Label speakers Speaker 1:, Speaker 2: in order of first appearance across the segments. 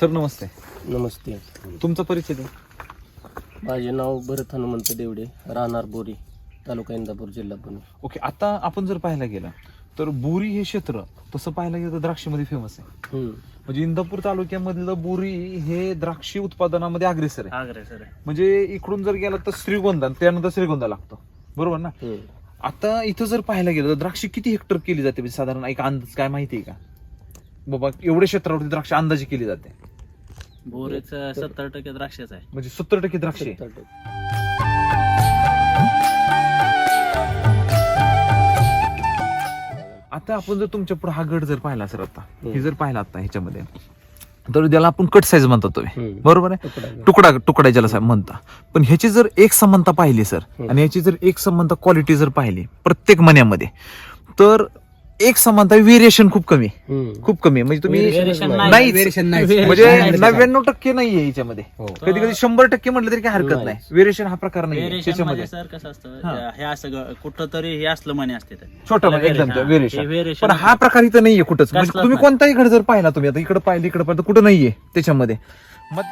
Speaker 1: Sir नमस्ते.
Speaker 2: नमस्ते.
Speaker 1: तुमचा परिचय द्या.
Speaker 2: माझे नाव भरत हनुमंत देवडे राहणार बोरी तालुका इंदापूर जिल्हा पुणे.
Speaker 1: ओके आता आपण जर पाहायला गेलं तर बोरी हे क्षेत्र तसं पाहायला गेलं तर द्राक्षमध्ये फेमस आहे.
Speaker 2: हम्म.
Speaker 1: म्हणजे इंदापूर तालुक्यामधलं बोरी हे द्राक्षी उत्पादनामध्ये अग्रेसर आहे.
Speaker 3: आग्रे सर
Speaker 1: म्हणजे इकडून जर गेला तर श्रीगोंदा आणि त्यानंतर श्रीगोंदा लागतो. बरोबर ना?
Speaker 2: हम्म.
Speaker 1: आता इथं जर पाहायला गेलं तर द्राक्षी किती हेक्टर केली जाते? म्हणजे साधारण एक अंदाज काय माहिती आहे का? बाबा एवढ्या क्षेत्रावरती द्राक्ष अंदाजे केली जाते.
Speaker 3: बोरेच सत्तर टक्के द्राक्षाच आहे
Speaker 1: म्हणजे सत्तर टक्के द्राक्ष आहे.
Speaker 2: सत्तर टक्के.
Speaker 1: आता आपण जर तुमच्यापुढे हा गड जर पाहिला सर आता. हे जर पाहिला आता ह्याच्यामध्ये तर त्याला आपण कट साईज म्हणतो तुम्ही
Speaker 2: हम्म.
Speaker 1: बरोबर आहे
Speaker 2: तुकडा.
Speaker 1: तुकडा तुकडा ज्याला साहेब म्हणता पण ह्याची जर एक समानता पाहिली सर
Speaker 2: हम्म.
Speaker 1: आणि याची जर एक समानता क्वालिटी जर पाहिली प्रत्येक मन्यामध्ये तर एक समानता व्हेरिएशन खूप कमी. खूप कमी आहे. म्हणजे तुम्ही
Speaker 3: नाही.
Speaker 1: म्हणजे नव्याण्णव टक्के नाहीये याच्यामध्ये
Speaker 4: हो.
Speaker 1: कधी कधी शंभर टक्के म्हटलं तरी काही हरकत
Speaker 2: नाही.
Speaker 1: व्हेरिएशन हा प्रकार नाही
Speaker 3: Variation
Speaker 1: त्याच्यामध्ये
Speaker 3: मध्ये सर कसं असतं
Speaker 1: हा.
Speaker 3: असं कुठं तरी हे असलं म्हणे असते.
Speaker 1: छोटं एकदम व्हेरिएशन पण हा प्रकार इथं नाहीये कुठंच म्हणजे तुम्ही
Speaker 3: नाही.
Speaker 1: कोणताही घर जर पाहिला तुम्ही आता इकडे पाहिलं इकडे पाहिलं तर कुठं नाहीये त्याच्यामध्ये मग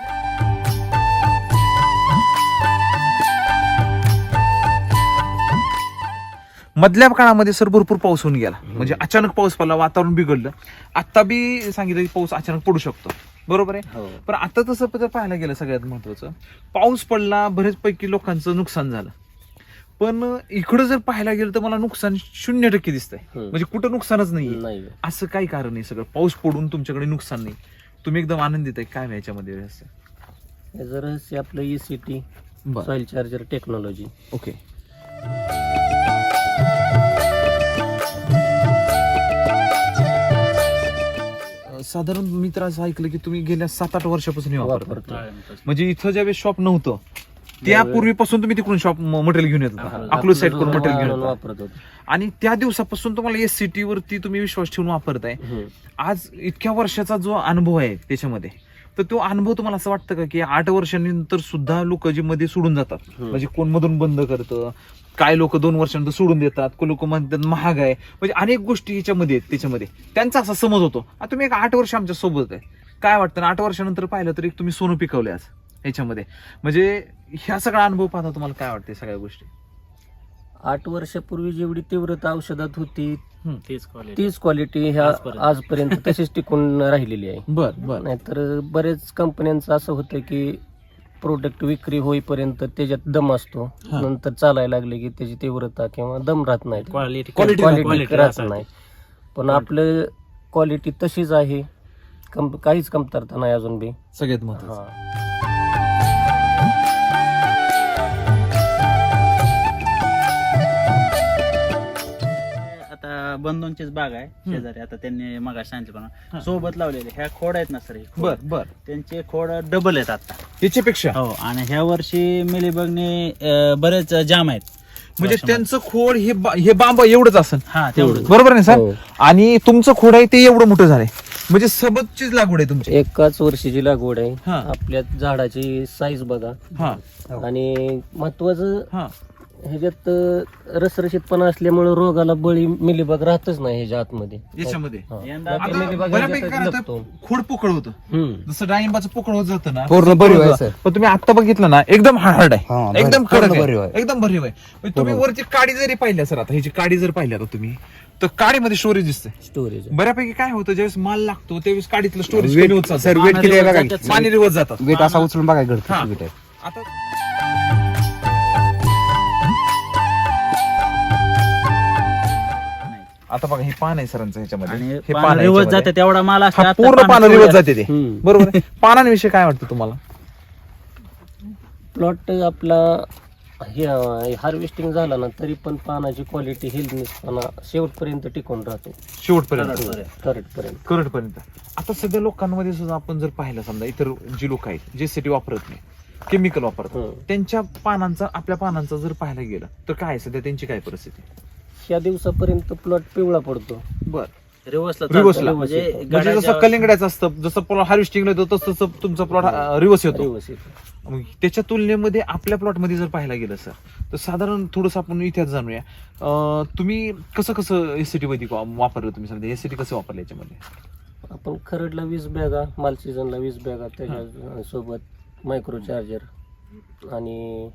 Speaker 1: मधल्या काळामध्ये सर भरपूर पाऊस होऊन गेला. म्हणजे अचानक पाऊस पडला वातावरण बिघडलं. आता बी सांगितलं की पाऊस अचानक पडू शकतो. बरोबर आहे?
Speaker 2: हो.
Speaker 1: पण आता तसं जर पाहायला गेलं सगळ्यात महत्वाचं पाऊस पडला बरेच पैकी लोकांचं नुकसान झालं. पण इकडं जर पाहायला गेलं तर मला नुकसान शून्य टक्के दिसतंय. म्हणजे कुठं नुकसानच नाहीये.
Speaker 2: नाही.
Speaker 1: असं काही कारण नाही सगळं. पाऊस पडून तुमच्याकडे नुकसान नाही. तुम्ही एकदम आनंदित आहे. काय याच्यामध्ये
Speaker 2: हे आपलं E C T soil charger technology
Speaker 1: okay. साधारण मी तर असं ऐकलं की तुम्ही गेल्या सात आठ वर्षापासून हे वापरता. म्हणजे इथं ज्यावेळेस शॉप नव्हतं त्यापूर्वीपासून तुम्ही तिकडून शॉप मटेरियल घेऊन येत होता. अकलूज साईड करून मटेरियल घेऊन.
Speaker 2: वापरत होतो.
Speaker 1: आणि त्या दिवसापासून तुम्हाला एस सी टी वरती तुम्ही विश्वास ठेवून वापरताय. आज इतक्या वर्षाचा जो अनुभव आहे त्याच्यामध्ये तर तो अनुभव तुम्हाला असं वाटतं का की आठ वर्षांनंतर सुद्धा लोक जे मध्ये सोडून जातात. म्हणजे कोण मधून बंद करतं काय लोक दोन वर्षानंतर सोडून देतात कोण लोक म्हणतात महाग आहे. म्हणजे अनेक गोष्टी याच्यामध्ये आहेत त्याच्यामध्ये. त्यांचा असा समज होतो. आता तुम्ही एक आठ वर्ष आमच्यासोबत आहे. काय वाटतं? आठ वर्षानंतर पाहिलं तर एक तुम्ही सोनं पिकवले आज ह्याच्यामध्ये म्हणजे ह्या सगळा अनुभव पाहता तुम्हाला काय वाटते सगळ्या गोष्टी?
Speaker 2: आठ वर्षापूर्वी जेवढी तीव्रता औषधात होती
Speaker 3: तीच क्वालिटी
Speaker 2: तीच क्वालिटी ह्या
Speaker 3: आजपर्यंत.
Speaker 2: आजपर्यंत तशीच टिकून राहिलेली आहे.
Speaker 1: बर बर.
Speaker 2: नाहीतर बरेच कंपन्यांचं असं होतं की प्रोडक्ट विक्री होईपर्यंत त्याच्यात दम असतो.
Speaker 1: हा.
Speaker 2: नंतर चालायला लागले की त्याची तीव्रता किंवा दम राहत नाही.
Speaker 3: क्वालिटी
Speaker 1: Quality
Speaker 2: क्वालिटी राहत नाही. पण आपलं क्वालिटी तशीच आहे. कम काहीच कमतरता नाही अजून बी.
Speaker 1: सगळ्यात महत्वाचं.
Speaker 2: हा.
Speaker 3: आता बंधूंचीच बाग आहे शेजारी. आता त्यांनी मग सांगितलं
Speaker 1: हा.
Speaker 3: पण सोबत लावलेले. ह्या खोड आहेत ना सर हे.
Speaker 1: बर बर.
Speaker 3: त्यांचे खोड डबल आहेत आता.
Speaker 1: याच्यापेक्षा?
Speaker 3: हो आणि ह्या वर्षी मिलीबगने बरेच जाम आहेत.
Speaker 1: म्हणजे त्यांचं खोड हे हे बांबा एवढंच असेल.
Speaker 3: हा तेवढं
Speaker 1: बरोबर आहे
Speaker 2: हो.
Speaker 1: सर? आणि तुमचं खोड आहे ते एवढं मोठं झालंय. म्हणजे सबतचीच लागवड आहे तुमची.
Speaker 2: एकाच वर्षीची लागवड आहे.
Speaker 1: हा.
Speaker 2: आपल्या झाडाची साईज बघा.
Speaker 1: हा.
Speaker 2: आणि महत्वाचं
Speaker 1: हा.
Speaker 2: ह्याच्यात रसरशीतपणा असल्यामुळे रोगाला बळी मिलीबग राहतच नाही ह्याच्या आतमध्ये
Speaker 1: याच्यामध्ये
Speaker 2: हा.
Speaker 3: यंदा
Speaker 2: बाकी
Speaker 1: आता
Speaker 2: मिलीबग
Speaker 1: बऱ्यापैकी
Speaker 2: ह्याच्यातच
Speaker 1: काय होतं,
Speaker 2: लपतो.
Speaker 1: खोड पोकळ होतं
Speaker 2: हम्म.
Speaker 1: जसं डाळिंबाचं पोकळ होत जातं ना
Speaker 4: पूर्ण
Speaker 1: तसं
Speaker 4: भरीव आहे. सर.
Speaker 1: पण तुम्ही आता बघितलं ना एकदम हार्ड
Speaker 4: हा,
Speaker 1: आहे
Speaker 4: भरीव.
Speaker 1: एकदम
Speaker 4: पूर्ण
Speaker 1: कडक
Speaker 4: भरीव
Speaker 1: आहे
Speaker 4: आहे.
Speaker 1: एकदम भरीव आहे म्हणजे तुम्ही वरची काडी जरी पाहिल्या सर आता ह्याची काडी जर पाहिली आता तुम्ही तर काडीमध्ये स्टोरेज दिसते
Speaker 2: स्टोरेज
Speaker 1: बऱ्यापैकी काय होतं ज्यावेळेस माल लागतो त्यावेळेस काडीतलं स्टोरेज कमी होत
Speaker 4: सर. वेट किती आहे बघा
Speaker 3: जातात.
Speaker 1: पाणी रिवर्स जातात
Speaker 4: वेट असा उचलून बघा घडतं
Speaker 1: हा.
Speaker 4: आहे.
Speaker 1: आता आता बघा हे पान आहे सरांचं ह्याच्यामध्ये. हे
Speaker 3: पान रिवर्स. जाते तेवढा माल असतो
Speaker 1: हा पूर्ण
Speaker 3: पानं
Speaker 1: रिवर्स जाते ते. बरोबर आहे. पानांविषयी काय वाटतं तुम्हाला?
Speaker 2: प्लॉट आपला हार्वेस्टिंग झाला ना तरी पण पानाची क्वालिटी हेल्थनेसपणा शेवटपर्यंत टिकून राहतो.
Speaker 1: शेवटपर्यंत.
Speaker 2: करटपर्यंत
Speaker 1: करंट पर्यंत आता सध्या लोकांमध्ये सुद्धा आपण जर पाहिलं समजा इतर जी लोक आहेत जे सिटी वापरत नाही केमिकल वापरतात. त्यांच्या पानांचा आपल्या पानांचा जर पाहायला गेलं तर काय आहे सध्या त्यांची काय परिस्थिती?
Speaker 2: ह्या दिवसापर्यंत प्लॉट पिवळा पडतो.
Speaker 1: बर.
Speaker 3: रिवर्सला. म्हणजे
Speaker 1: म्हणजे जसं कलिंगड्याचं असतं जसं प्लॉट हार्वेस्टिंगला येतो तसं तसं तुमचा प्लॉट रिवर्स येतो. मग त्याच्या तुलनेमध्ये आपल्या प्लॉटमध्ये जर पाहायला गेलं सर तर साधारण थोडंसं आपण इतिहास जाणूया. तुम्ही कसं कसं एस सी टी वैदिक वापरलं तुम्ही सध्या एस सी टी कसं वापरलं याच्यामध्ये?
Speaker 2: आपण खरडला वीस बॅगा माल सीझनला वीस बॅगा त्याच्या सोबत मायक्रो चार्जर आणि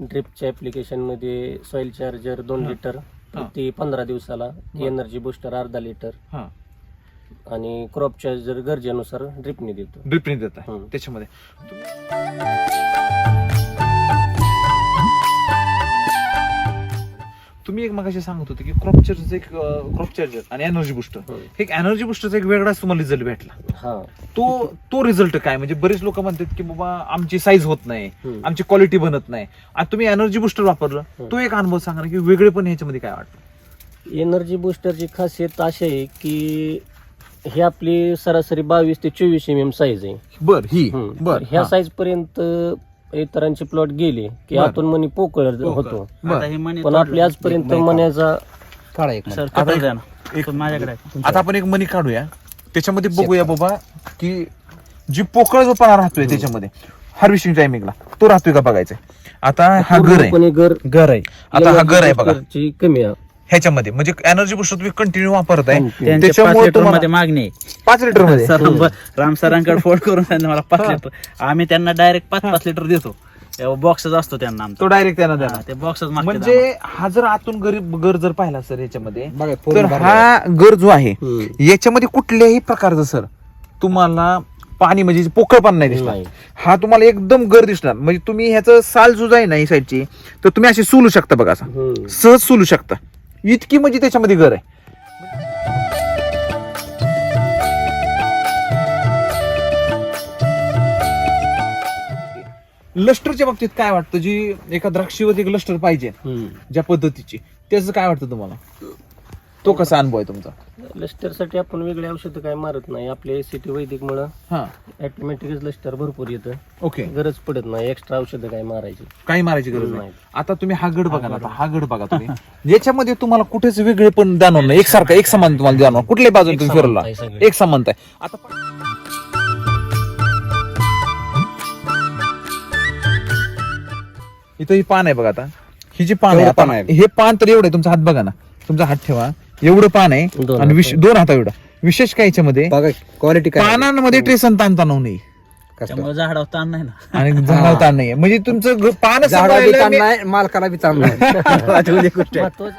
Speaker 2: ड्रिपच्या ॲप्लिकेशनमध्ये सॉईल चार्जर दोन. लिटर
Speaker 1: हा.
Speaker 2: प्रति पंधरा दिवसाला एनर्जी बुस्टर अर्धा लिटर
Speaker 1: हा.
Speaker 2: आणि क्रॉप चार्जर गरजेनुसार ड्रिपने देतो.
Speaker 1: ड्रिपने देत आहे
Speaker 2: हम्म.
Speaker 1: त्याच्यामध्ये. तुम्ही एक मगाशी सांगत होते की क्रॉप चार्जर एक क्रॉप चार्जर आणि एनर्जी बुस्टर
Speaker 2: हम्म.
Speaker 1: एक एनर्जी बुस्टरचा एक वेगळाच तुम्हाला रिझल्ट भेटला
Speaker 2: हा
Speaker 1: तो तो रिझल्ट काय म्हणजे बरेच लोक म्हणतात की बाबा आमची साईज होत नाही. आमची क्वालिटी बनत नाही आणि तुम्ही एनर्जी बुस्टर वापरलं. तो एक अनुभव सांगा ना की वेगळे पण ह्याच्यामध्ये काय वाटतं
Speaker 2: एनर्जी बुस्टरची खासियत अशी आहे की ही आपली सरासरी बावीस ते चोवीस एम एम साईज आहे
Speaker 1: बर ही. बर
Speaker 2: ह्या
Speaker 1: हा.
Speaker 2: साईज पर्यंत इतरांचे प्लॉट गेले की. आतून मनी पोकळ होतो.
Speaker 1: बर.
Speaker 3: आता हे मणी
Speaker 2: पण आपली आजपर्यंत मण्याचा
Speaker 4: काढा एक
Speaker 3: सर
Speaker 1: आता
Speaker 3: कटर
Speaker 1: एक-
Speaker 3: द्या ना
Speaker 1: एक-
Speaker 3: तो माझ्याकडे आहे.
Speaker 1: आता आपण एक मनी काढूया. त्याच्यामध्ये बघूया बाबा की जी पोकळ जो पाना राहतोय त्याच्यामध्ये हार्वेस्टिंग टायमिंगला तो राहतोय का बघायचं आता हा घर आहे.
Speaker 2: पूर्णपणे घर
Speaker 1: घर आहे. आता हा घर आहे बघा.
Speaker 2: ची कमी आहे.
Speaker 1: ह्याच्यामध्ये. म्हणजे एनर्जी बुस्टर तुम्ही कंटिन्यू वापरताय.
Speaker 3: त्यांचे पाच
Speaker 1: त्याच्यामुळे
Speaker 3: लिटर
Speaker 1: तुम्हाला
Speaker 3: मध्ये मागणी आहे.
Speaker 1: पाच लिटरमध्ये
Speaker 3: सर राम सरांकडे फोन करून त्यांनी मला पाच लिटर आम्ही त्यांना डायरेक्ट पाच पाच लिटर देतो. बॉक्सच असतो त्यांना आमचा.
Speaker 1: तो डायरेक्ट त्यांना
Speaker 3: हा,
Speaker 1: द्या
Speaker 3: ते बॉक्सच
Speaker 1: म्हणजे हा जर आतून गरीब घर जर पाहिला सर याच्यामध्ये
Speaker 4: बघा
Speaker 1: तर
Speaker 4: पूर्ण
Speaker 1: हा घर जो आहे. याच्यामध्ये कुठल्याही प्रकारचं सर तुम्हाला पाणी म्हणजे पोकळ पाणी नाही दिसणार.
Speaker 2: नाही.
Speaker 1: हा तुम्हाला एकदम घर दिसणार. म्हणजे तुम्ही ह्याचं साल जो आहे ना ही साईडची तर तुम्ही अशी सोलू शकता बघा असं. सहज सोलू शकता. इतकी म्हणजे त्याच्यामध्ये घर आहे. लष्टरच्या बाबतीत काय वाटतं? जी एका द्राक्षीवर एक लष्टर पाहिजे. ज्या पद्धतीची त्याचं काय वाटतं तुम्हाला? तो कसा अनुभव आहे तुमचा?
Speaker 2: लष्टरसाठी आपण वेगळे औषधं काय मारत नाही. आपल्या एसीटी वैदिक मुळे
Speaker 1: हा.
Speaker 2: ऑटोमॅटिकच लष्टर भरपूर येतं.
Speaker 1: ओके.
Speaker 2: गरज पडत नाही. एक्स्ट्रा औषधं काय मारायची?
Speaker 1: काही मारायची गरज नाही.
Speaker 2: नाही.
Speaker 1: आता तुम्ही हा गड बघा ना आता हा गड बघा तुम्ही. याच्यामध्ये तुम्हाला कुठेच वेगळे पण जाणवणार नाही. एकसारखा एक समान तुम्हाला जाणवणार कुठल्याही बाजूने तुम्ही फिरला.
Speaker 2: समानता आहे सगळी.
Speaker 1: एक समानता आहे. आता पा- इथं ही पान आहे बघा आता. ही जी पान आहे
Speaker 4: एवढं
Speaker 1: आता
Speaker 4: पान आहे.
Speaker 1: हे पान तर एवढं आहे. तुमचा हात बघा ना. तुमचा हात ठेवा. एवढं पान आहे.
Speaker 2: दोन
Speaker 1: आणि विश- दोन हाता एवढं. विशेष काय याच्यामध्ये?
Speaker 4: बघा क्वालिटी काय आहे.
Speaker 1: पानांमध्ये ट्रेसन ताण तणाव नाही?
Speaker 3: त्यामुळे झाडावर ताण नाही ना.
Speaker 1: आणि झाडावर ताण नाहीये. म्हणजे तुमचं घ- पान
Speaker 4: बी मालकाला बी गोष्ट आहे.
Speaker 2: महत्वाचं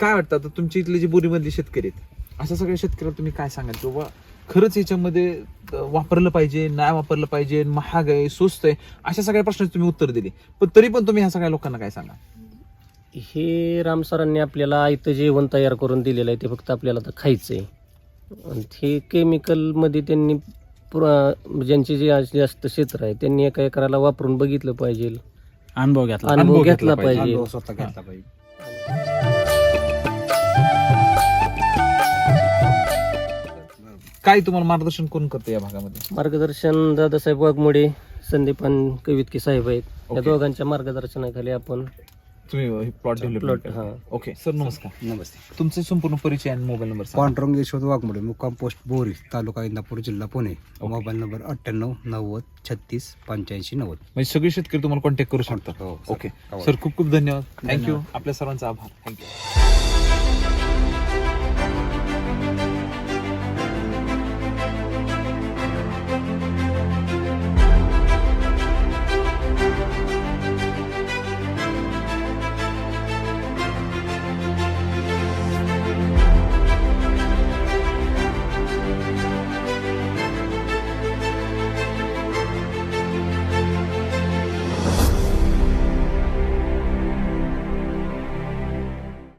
Speaker 1: काय वाटतं आता तुमच्या इथले जे बोरीमधले शेतकरी आहेत? अशा सगळ्या शेतकऱ्याला तुम्ही काय सांगाल? की बाबा खरंच याच्यामध्ये वापरलं पाहिजे नाही वापरलं पाहिजे महाग आहे स्वस्त आहे अशा सगळ्या प्रश्नाची तुम्ही उत्तर दिली. पण तरी पण तुम्ही ह्या सगळ्या लोकांना काय सांगा?
Speaker 2: हे राम सरांनी आपल्याला आयतं जेवण तयार करून दिलेलं आहे ते फक्त आपल्याला तर खायचं आहे आणि हे केमिकलमध्ये त्यांनी पुरा ज्यांचे जे जास्त क्षेत्र आहे त्यांनी एका एकराला वापरून बघितलं पाहिजे.
Speaker 3: अनुभव घेतला.
Speaker 2: अनुभव
Speaker 1: घेतला पाहिजे. काय तुम्हाला मार्गदर्शन कोण करते या भागामध्ये?
Speaker 2: मार्गदर्शन दादासाहेब वाघमोडे संदीपान कवितकी साहेब आहेत. या
Speaker 1: ओके.
Speaker 2: दोघांच्या मार्गदर्शनाखाली आपण
Speaker 1: तुम्ही प्लॉट
Speaker 2: हा.
Speaker 1: ओके सर नमस्कार.
Speaker 4: नमस्ते.
Speaker 1: तुमचे संपूर्ण परिचय आणि मोबाईल नंबर सांगा.
Speaker 4: पांडुरंग यशवंत वाघमोडे मुक्काम पोस्ट बोरी तालुका इंदापूर जिल्हा पुणे. मोबाईल नंबर अठ्ठ्याण्णव नव्वद छत्तीस पंच्याऐंशी नव्वद.
Speaker 1: म्हणजे सगळे शेतकरी तुम्हाला कॉन्टॅक्ट करू शकतात.
Speaker 4: हो, सर.
Speaker 1: ओके
Speaker 4: हो.
Speaker 1: सर खूप खूप धन्यवाद. थँक्यू आपल्या सर्वांचा आभार. थँक्यू